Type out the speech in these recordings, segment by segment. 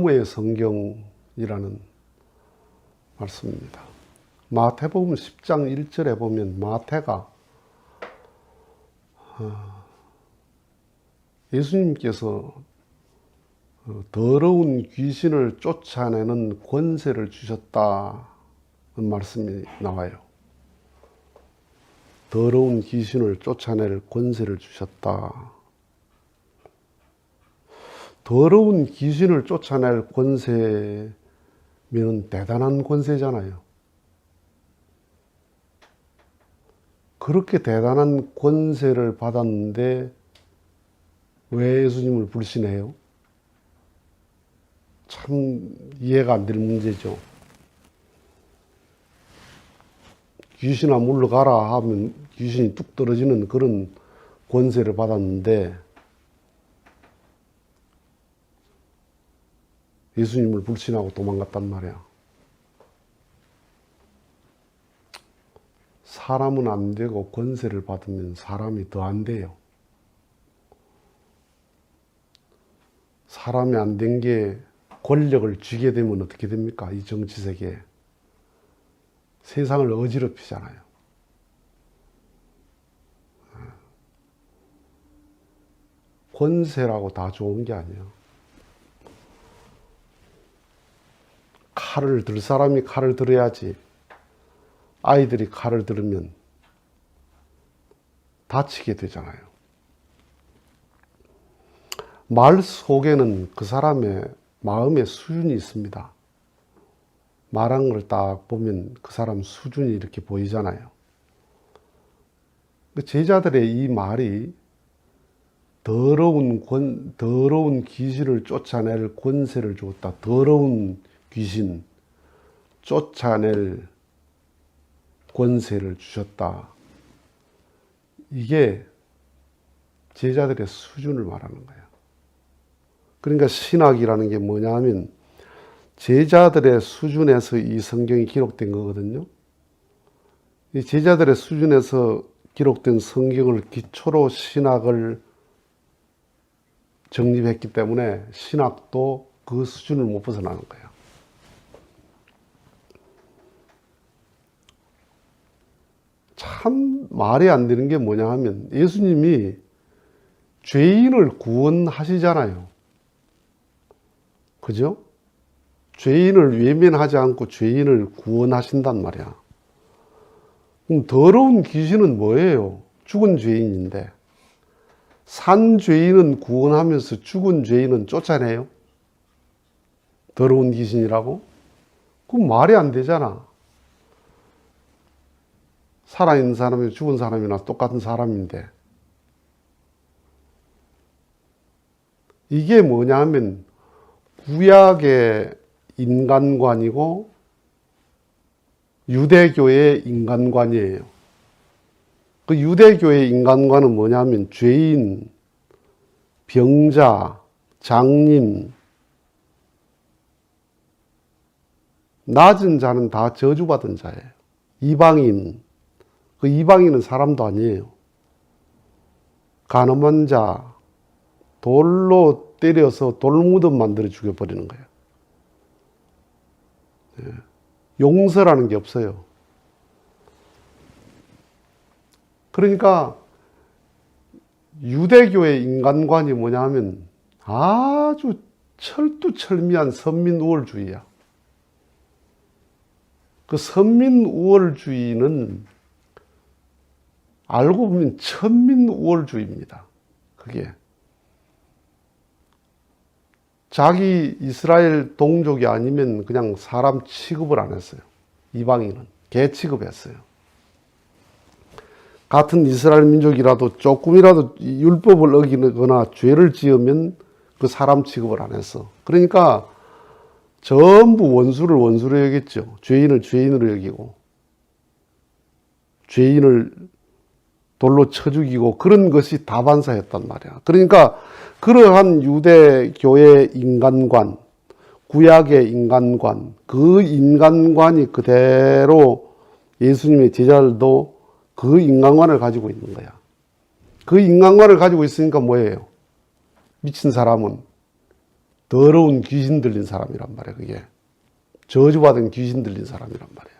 너머의 성경이라는 말씀입니다. 마태복음 10장 1절에 보면 마태가 어, 예수님께서 어, 더러운 귀신을 쫓아내는 권세를 주셨다는 말씀이 나와요. 더러운 귀신을 쫓아낼 권세를 주셨다. 더러운 귀신을 쫓아낼 권세면 대단한 권세잖아요. 그렇게 대단한 권세를 받았는데 왜 예수님을 불신해요? 참 이해가 안 되는 문제죠. 귀신아 물러가라 하면 귀신이 뚝 떨어지는 그런 권세를 받았는데 예수님을 불신하고 도망갔단 말이야. 사람은 안 되고 권세를 받으면 사람이 더 안 돼요. 사람이 안 된 게 권력을 쥐게 되면 어떻게 됩니까? 이 정치 세계에. 세상을 어지럽히잖아요. 권세라고 다 좋은 게 아니에요. 칼을 들 사람이 칼을 들어야지. 아이들이 칼을 들으면 다치게 되잖아요. 말 속에는 그 사람의 마음의 수준이 있습니다. 말한 걸 딱 보면 그 사람 수준이 이렇게 보이잖아요. 그 제자들의 이 말이 더러운 권, 더러운 귀신을 쫓아낼 권세를 주었다. 더러운 귀신 쫓아낼 권세를 주셨다. 이게 제자들의 수준을 말하는 거예요. 그러니까 신학이라는 게 뭐냐 하면 제자들의 수준에서 이 성경이 기록된 거거든요. 이 제자들의 수준에서 기록된 성경을 기초로 신학을 정립했기 때문에 신학도 그 수준을 못 벗어나는 거예요. 참 말이 안 되는 게 뭐냐 하면 예수님이 죄인을 구원하시잖아요. 그죠? 죄인을 외면하지 않고 죄인을 구원하신단 말이야. 그럼 더러운 귀신은 뭐예요? 죽은 죄인인데. 산 죄인은 구원하면서 죽은 죄인은 쫓아내요? 더러운 귀신이라고? 그럼 말이 안 되잖아. 살아있는 사람이 죽은 사람이나 똑같은 사람인데. 이게 뭐냐 하면 구약의 인간관이고 유대교의 인간관이에요. 그 유대교의 인간관은 뭐냐면 죄인, 병자, 장님, 낮은 자는 다 저주받은 자예요. 이방인, 그 이방인은 사람도 아니에요. 가늠한 자, 돌로 때려서 돌무덤 만들어 죽여버리는 거예요. 예. 용서라는 게 없어요. 그러니까 유대교의 인간관이 뭐냐 하면 아주 철두철미한 선민우월주의야. 그 선민우월주의는 알고 보면 천민우월주의입니다. 그게. 자기 이스라엘 동족이 아니면 그냥 사람 취급을 안 했어요. 이방인은. 개 취급했어요. 같은 이스라엘 민족이라도 조금이라도 율법을 어기거나 죄를 지으면 그 사람 취급을 안 했어. 그러니까 전부 원수를 원수로 여겼죠. 죄인을 죄인으로 여기고, 죄인을 돌로 쳐 죽이고 그런 것이 다반사였단 말이야. 그러니까 그러한 유대교의 인간관, 구약의 인간관, 그 인간관이 그대로 예수님의 제자들도 그 인간관을 가지고 있는 거야. 그 인간관을 가지고 있으니까 뭐예요? 미친 사람은 더러운 귀신 들린 사람이란 말이야, 그게. 저주받은 귀신 들린 사람이란 말이야.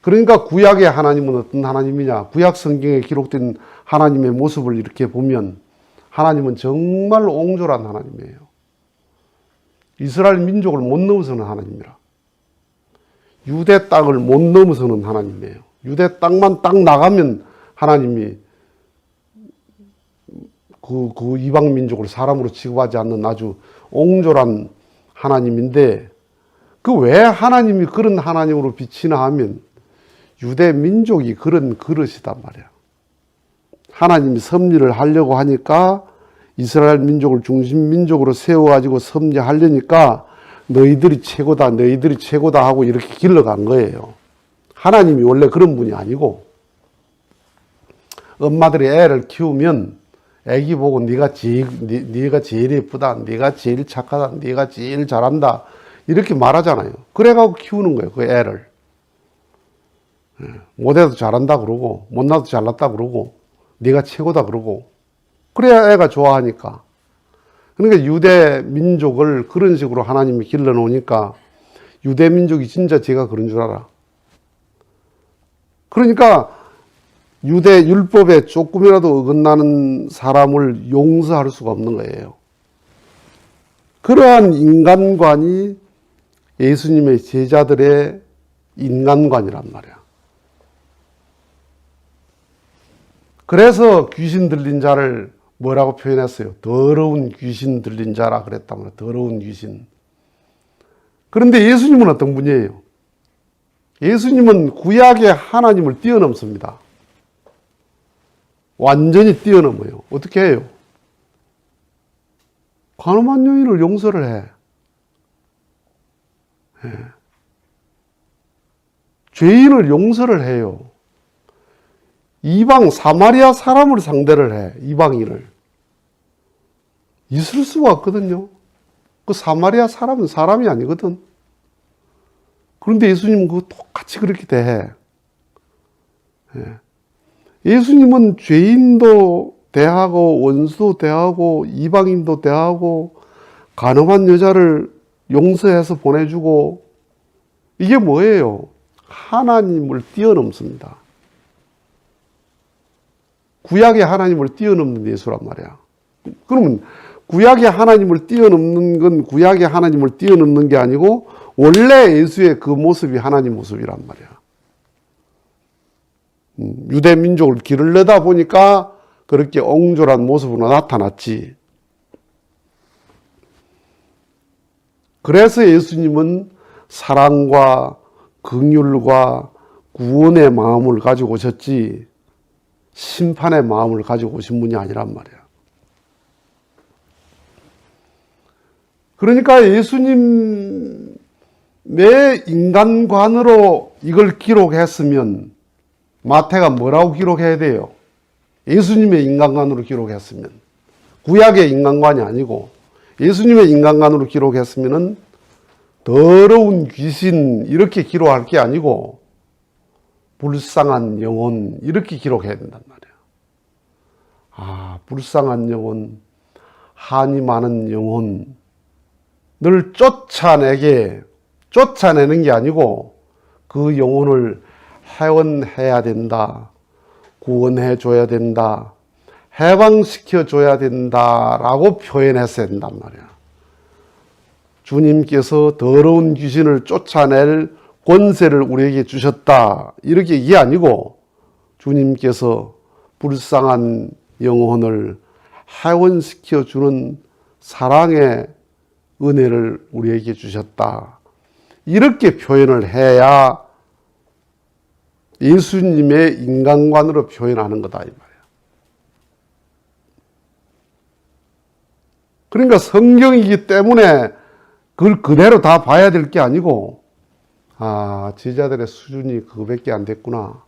그러니까 구약의 하나님은 어떤 하나님이냐? 구약 성경에 기록된 하나님의 모습을 이렇게 보면 하나님은 정말 옹졸한 하나님이에요. 이스라엘 민족을 못 넘어서는 하나님이라. 유대 땅을 못 넘어서는 하나님이에요. 유대 땅만 딱 나가면 하나님이 그, 그 이방 민족을 사람으로 취급하지 않는 아주 옹졸한 하나님인데 그 왜 하나님이 그런 하나님으로 비치나 하면 유대 민족이 그런 그릇이단 말이야. 하나님이 섭리를 하려고 하니까 이스라엘 민족을 중심 민족으로 세워가지고 섭리하려니까 너희들이 최고다, 너희들이 최고다 하고 이렇게 길러간 거예요. 하나님이 원래 그런 분이 아니고 엄마들이 애를 키우면 애기 보고 네가 제일 네, 네가 제일 예쁘다, 네가 제일 착하다, 네가 제일 잘한다 이렇게 말하잖아요. 그래가고 키우는 거예요, 그 애를. 예, 못해도 잘한다 그러고 못나도 잘났다 그러고 네가 최고다 그러고 그래야 애가 좋아하니까. 그러니까 유대 민족을 그런 식으로 하나님이 길러 놓으니까 유대 민족이 진짜 제가 그런 줄 알아. 그러니까 유대 율법에 조금이라도 어긋나는 사람을 용서할 수가 없는 거예요. 그러한 인간관이 예수님의 제자들의 인간관이란 말이야. 그래서 귀신 들린 자를 뭐라고 표현했어요? 더러운 귀신 들린 자라 말이에요. 더러운 귀신. 그런데 예수님은 어떤 분이에요? 예수님은 구약의 하나님을 뛰어넘습니다. 완전히 뛰어넘어요. 어떻게 해요? 관음한 여인을 용서를 해. 예. 죄인을 용서를 해요. 이방 사마리아 사람을 상대를 해. 이방인을. 있을 수가 없거든요. 그 사마리아 사람은 사람이 아니거든. 그런데 예수님은 그 똑같이 그렇게 대해. 예. 예수님은 죄인도 대하고 원수도 대하고 이방인도 대하고 가늠한 여자를 용서해서 보내주고 이게 뭐예요? 하나님을 뛰어넘습니다. 구약의 하나님을 뛰어넘는 예수란 말이야. 그러면 구약의 하나님을 뛰어넘는 건 구약의 하나님을 뛰어넘는 게 아니고 원래 예수의 그 모습이 하나님 모습이란 말이야. 음, 유대 민족을 기르려다 보니까 그렇게 옹졸한 모습으로 나타났지. 그래서 예수님은 사랑과 긍휼과 구원의 마음을 가지고 오셨지 심판의 마음을 가지고 오신 분이 아니란 말이야. 그러니까 예수님 내 인간관으로 이걸 기록했으면 마태가 뭐라고 기록해야 돼요? 예수님의 인간관으로 기록했으면 구약의 인간관이 아니고 예수님의 인간관으로 기록했으면은 더러운 귀신 이렇게 기록할 게 아니고 불쌍한 영혼 이렇게 기록해야 된단 말이야. 아, 불쌍한 영혼, 한이 많은 영혼 늘 쫓아내게 쫓아내는 게 아니고 그 영혼을 해원해야 된다. 구원해 줘야 된다. 해방시켜 줘야 된다라고 표현했어야 된단 말이야. 주님께서 더러운 귀신을 쫓아낼 권세를 우리에게 주셨다. 이렇게 이게 아니고 주님께서 불쌍한 영혼을 해원시켜 주는 사랑의 은혜를 우리에게 주셨다. 이렇게 표현을 해야 예수님의 인간관으로 표현하는 거다 이 말이야. 그러니까 성경이기 때문에 그걸 그대로 다 봐야 될 게 아니고 아 제자들의 수준이 그거밖에 안 됐구나.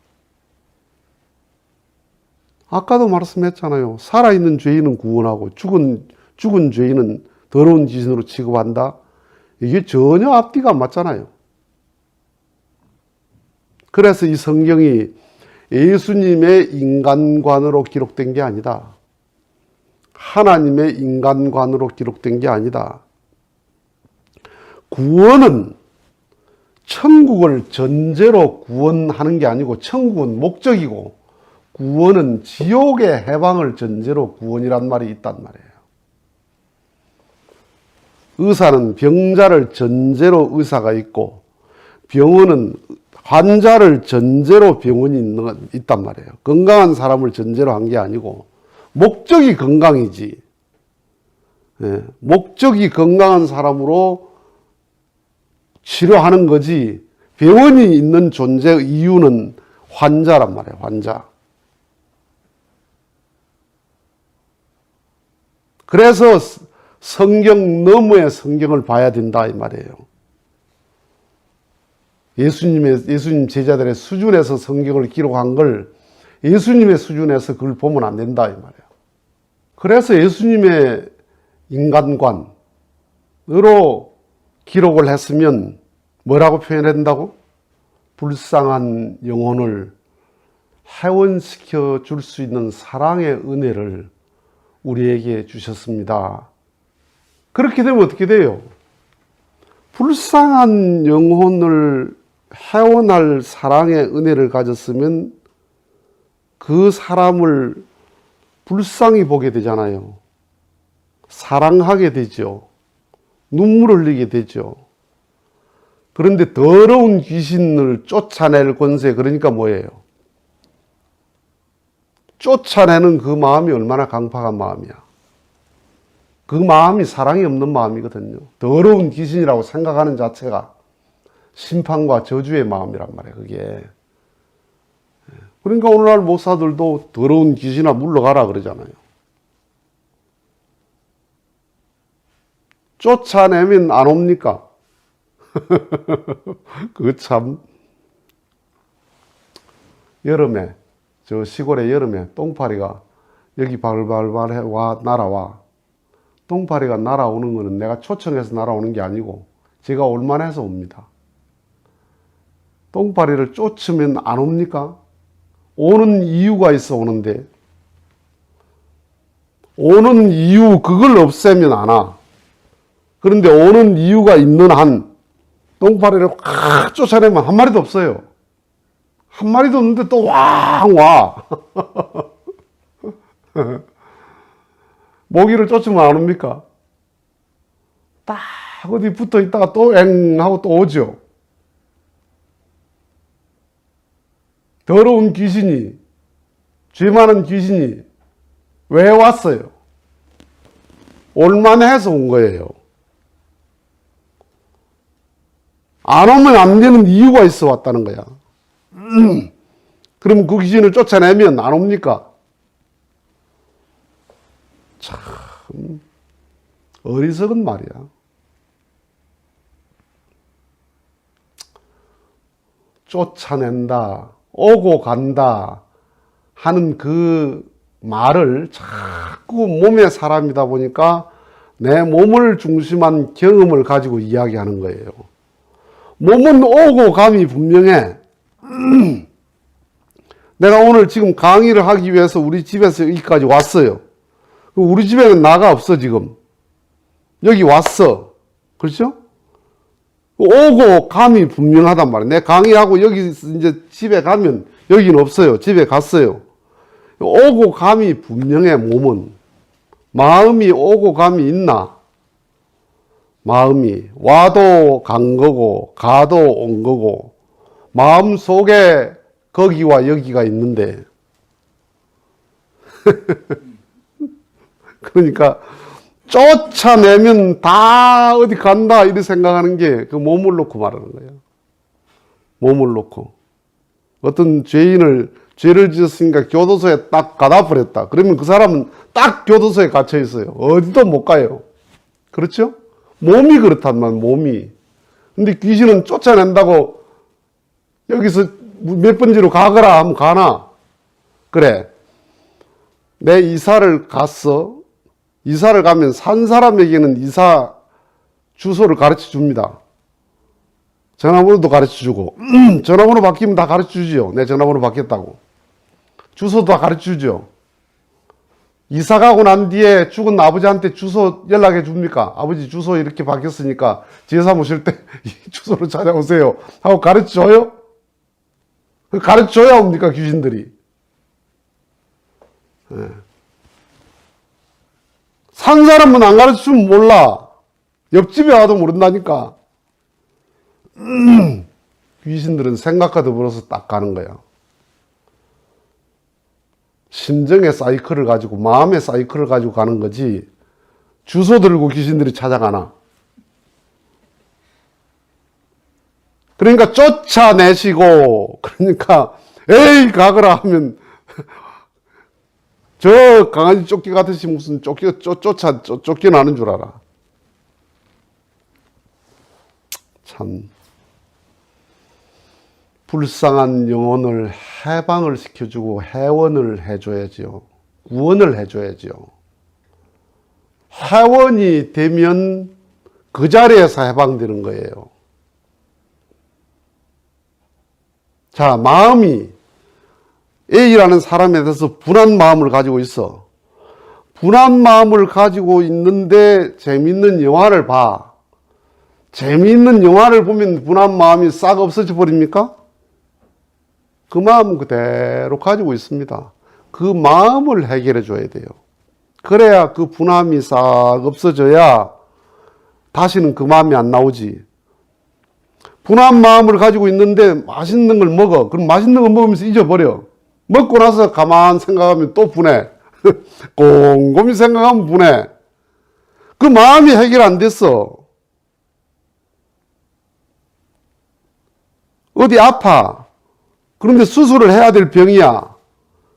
아까도 말씀했잖아요. 살아있는 죄인은 구원하고 죽은 죽은 죄인은 더러운 지신으로 취급한다. 이게 전혀 앞뒤가 안 맞잖아요. 그래서 이 성경이 예수님의 인간관으로 기록된 게 아니다. 하나님의 인간관으로 기록된 게 아니다. 구원은 천국을 전제로 구원하는 게 아니고 천국은 목적이고 구원은 지옥의 해방을 전제로 구원이란 말이 있단 말이에요. 의사는 병자를 전제로 의사가 있고 병원은 환자를 전제로 병원이 있는, 있단 말이에요. 건강한 사람을 전제로 한 게 아니고 목적이 건강이지. 예, 목적이 건강한 사람으로 치료하는 거지 병원이 있는 존재 이유는 환자란 말이에요. 환자. 그래서 성경 너머의 성경을 봐야 된다 이 말이에요. 예수님의 예수님 제자들의 수준에서 성경을 기록한 걸 예수님의 수준에서 그걸 보면 안 된다 이 말이에요. 그래서 예수님의 인간관으로 기록을 했으면 뭐라고 표현한다고? 불쌍한 영혼을 회원시켜 줄 수 있는 사랑의 은혜를 우리에게 주셨습니다. 그렇게 되면 어떻게 돼요? 불쌍한 영혼을 회원할 사랑의 은혜를 가졌으면 그 사람을 불쌍히 보게 되잖아요. 사랑하게 되죠. 눈물 흘리게 되죠. 그런데 더러운 귀신을 쫓아낼 권세, 그러니까 뭐예요? 쫓아내는 그 마음이 얼마나 강팍한 마음이야. 그 마음이 사랑이 없는 마음이거든요. 더러운 귀신이라고 생각하는 자체가 심판과 저주의 마음이란 말이에요, 그게. 그러니까 오늘날 목사들도 더러운 귀신아 물러가라 그러잖아요. 쫓아내면 안 옵니까? 그 참, 여름에, 저 시골의 여름에 똥파리가 여기 발발발해 와, 날아와. 똥파리가 날아오는 거는 내가 초청해서 날아오는 게 아니고 제가 올만해서 옵니다. 똥파리를 쫓으면 안 옵니까? 오는 이유가 있어 오는데 오는 이유 그걸 없애면 안 와. 그런데 오는 이유가 있는 한 똥파리를 확 쫓아내면 한 마리도 없어요. 한 마리도 없는데 또 왕 와. 모기를 쫓으면 안 옵니까? 딱 어디 붙어 있다가 또 엥 하고 또 오죠. 더러운 귀신이, 죄 많은 귀신이 왜 왔어요? 올만해서 온 거예요. 안 오면 안 되는 이유가 있어 왔다는 거야. 음. 그럼 그 귀신을 쫓아내면 안 옵니까? 참 어리석은 말이야. 쫓아낸다, 오고 간다 하는 그 말을 자꾸 몸의 사람이다 보니까 내 몸을 중심한 경험을 가지고 이야기하는 거예요. 몸은 오고 감이 분명해. 내가 오늘 지금 강의를 하기 위해서 우리 집에서 여기까지 왔어요. 우리 집에는 나가 없어, 지금. 여기 왔어. 그렇죠? 오고 감이 분명하단 말이야. 내 강의하고 여기 이제 집에 가면 여기는 없어요. 집에 갔어요. 오고 감이 분명해, 몸은. 마음이 오고 감이 있나? 마음이 와도 간 거고 가도 온 거고 마음 속에 거기와 여기가 있는데 그러니까 쫓아내면 다 어디 간다 이렇게 생각하는 게 그 몸을 놓고 말하는 거예요. 몸을 놓고 어떤 죄인을 죄를 지었으니까 교도소에 딱 가다 버렸다. 그러면 그 사람은 딱 교도소에 갇혀 있어요. 어디도 못 가요. 그렇죠? 몸이 그렇단 말, 몸이. 근데 귀신은 쫓아낸다고 여기서 몇 번지로 가거라 하면 가나? 그래. 내 이사를 갔어. 이사를 가면 산 사람에게는 이사 주소를 가르쳐 줍니다. 전화번호도 가르쳐 주고, 전화번호 바뀌면 다 가르쳐 주지요. 내 전화번호 바뀌었다고. 주소도 다 가르쳐 주죠. 이사 가고 난 뒤에 죽은 아버지한테 주소 연락해 줍니까? 아버지 주소 이렇게 바뀌었으니까 제사 모실 때 이 주소로 찾아오세요. 하고 가르쳐 줘요? 가르쳐 줘야 옵니까, 귀신들이? 예. 산 사람은 안 가르쳐 주면 몰라. 옆집에 와도 모른다니까. 귀신들은 생각과 더불어서 딱 가는 거야. 심정의 사이클을 가지고 마음의 사이클을 가지고 가는 거지 주소 들고 귀신들이 찾아가나? 그러니까 쫓아내시고 그러니까 에이 가거라 하면 저 강아지 쫓기 같으시 무슨 쫓기 쫓, 쫓아 쫓, 쫓겨나는 줄 알아. 참 불쌍한 영혼을 해방을 시켜주고 해원을 해줘야지요. 구원을 해줘야지요. 해원이 되면 그 자리에서 해방되는 거예요. 자, 마음이 A라는 사람에 대해서 분한 마음을 가지고 있어. 분한 마음을 가지고 있는데 재밌는 영화를 봐. 재미있는 영화를 보면 분한 마음이 싹 없어져 버립니까? 그 마음 그대로 가지고 있습니다. 그 마음을 해결해 줘야 돼요. 그래야 그 분함이 싹 없어져야 다시는 그 마음이 안 나오지. 분한 마음을 가지고 있는데 맛있는 걸 먹어. 그럼 맛있는 거 먹으면서 잊어버려. 먹고 나서 가만 생각하면 또 분해. 곰곰이 생각하면 분해. 그 마음이 해결 안 됐어. 어디 아파. 그런데 수술을 해야 될 병이야.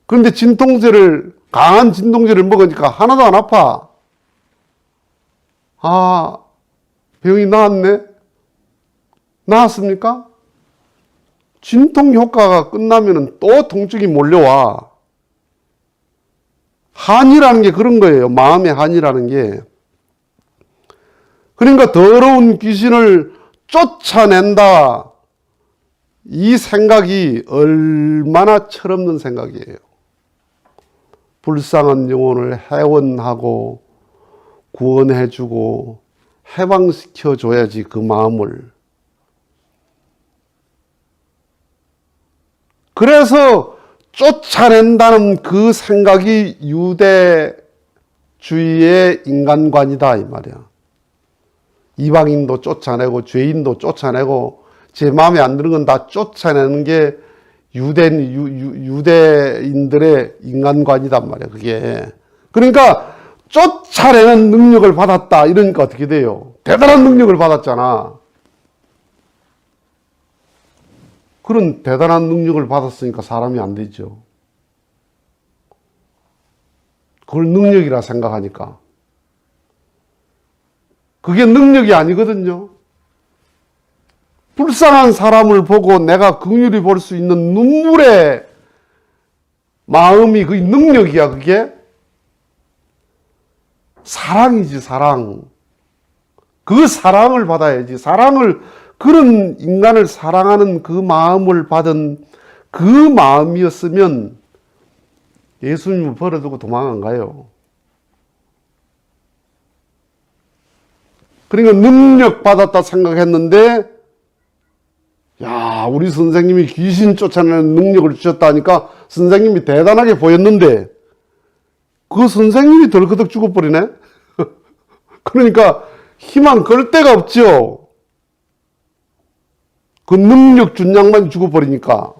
그런데 진통제를, 강한 진통제를 먹으니까 하나도 안 아파. 아, 병이 나았네? 나았습니까? 진통 효과가 끝나면 또 통증이 몰려와. 한이라는 게 그런 거예요. 마음의 한이라는 게. 그러니까 더러운 귀신을 쫓아낸다. 이 생각이 얼마나 철없는 생각이에요. 불쌍한 영혼을 해원하고 구원해주고 해방시켜 줘야지 그 마음을. 그래서 쫓아낸다는 그 생각이 유대주의의 인간관이다 이 말이야. 이방인도 쫓아내고 죄인도 쫓아내고 제 마음에 안 드는 건 다 쫓아내는 게 유대, 유, 대인들의 인간관이단 말이야, 그게. 그러니까 쫓아내는 능력을 받았다. 이러니까 어떻게 돼요? 대단한 능력을 받았잖아. 그런 대단한 능력을 받았으니까 사람이 안 되죠. 그걸 능력이라 생각하니까. 그게 능력이 아니거든요. 불쌍한 사람을 보고 내가 긍휼히 볼수 있는 눈물의 마음이 그 능력이야, 그게. 사랑이지, 사랑. 그 사랑을 받아야지. 사랑을, 그런 인간을 사랑하는 그 마음을 받은 그 마음이었으면 예수님을 버려두고 도망 안 가요. 그러니까 능력 받았다 생각했는데 야, 우리 선생님이 귀신 쫓아내는 능력을 주셨다니까 선생님이 대단하게 보였는데 그 선생님이 덜커덕 죽어버리네? 그러니까 희망 걸 데가 없죠. 그 능력 준 양만 죽어버리니까.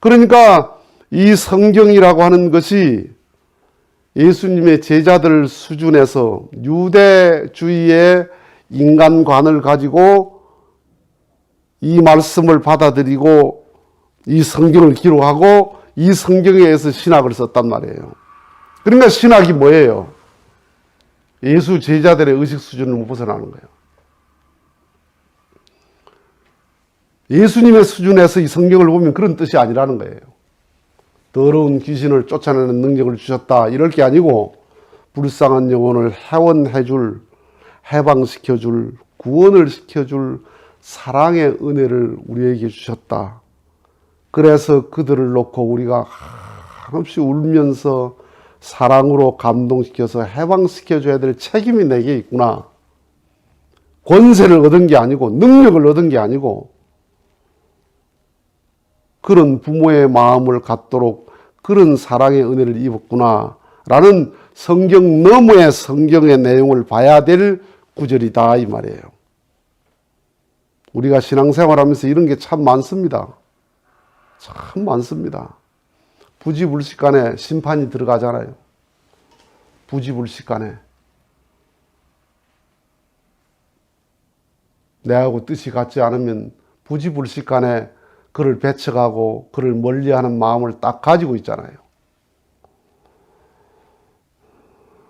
그러니까 이 성경이라고 하는 것이 예수님의 제자들 수준에서 유대주의의 인간관을 가지고 이 말씀을 받아들이고 이 성경을 기록하고 이 성경에 의해서 신학을 썼단 말이에요. 그러니까 신학이 뭐예요? 예수 제자들의 의식 수준을 못 벗어나는 거예요. 예수님의 수준에서 이 성경을 보면 그런 뜻이 아니라는 거예요. 더러운 귀신을 쫓아내는 능력을 주셨다. 이럴 게 아니고 불쌍한 영혼을 해원해 줄, 해방시켜 줄, 구원을 시켜 줄 사랑의 은혜를 우리에게 주셨다. 그래서 그들을 놓고 우리가 한없이 울면서 사랑으로 감동시켜서 해방시켜줘야 될 책임이 내게 있구나. 권세를 얻은 게 아니고 능력을 얻은 게 아니고 그런 부모의 마음을 갖도록 그런 사랑의 은혜를 입었구나. 라는 성경 너머의 성경의 내용을 봐야 될 구절이다. 이 말이에요. 우리가 신앙생활 하면서 이런 게 참 많습니다. 참 많습니다. 부지불식 간에 심판이 들어가잖아요. 부지불식 간에. 내하고 뜻이 같지 않으면 부지불식 간에 그를 배척하고 그를 멀리하는 마음을 딱 가지고 있잖아요.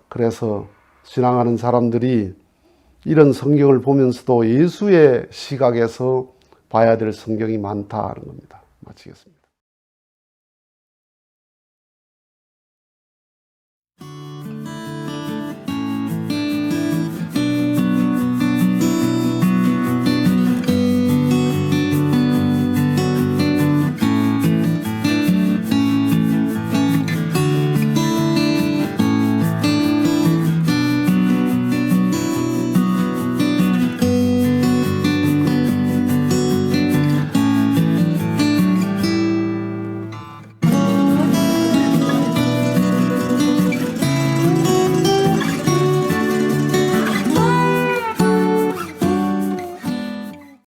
그래서 지나가는 사람들이 이런 성경을 보면서도 예수의 시각에서 봐야 될 성경이 많다 하는 겁니다. 마치겠습니다.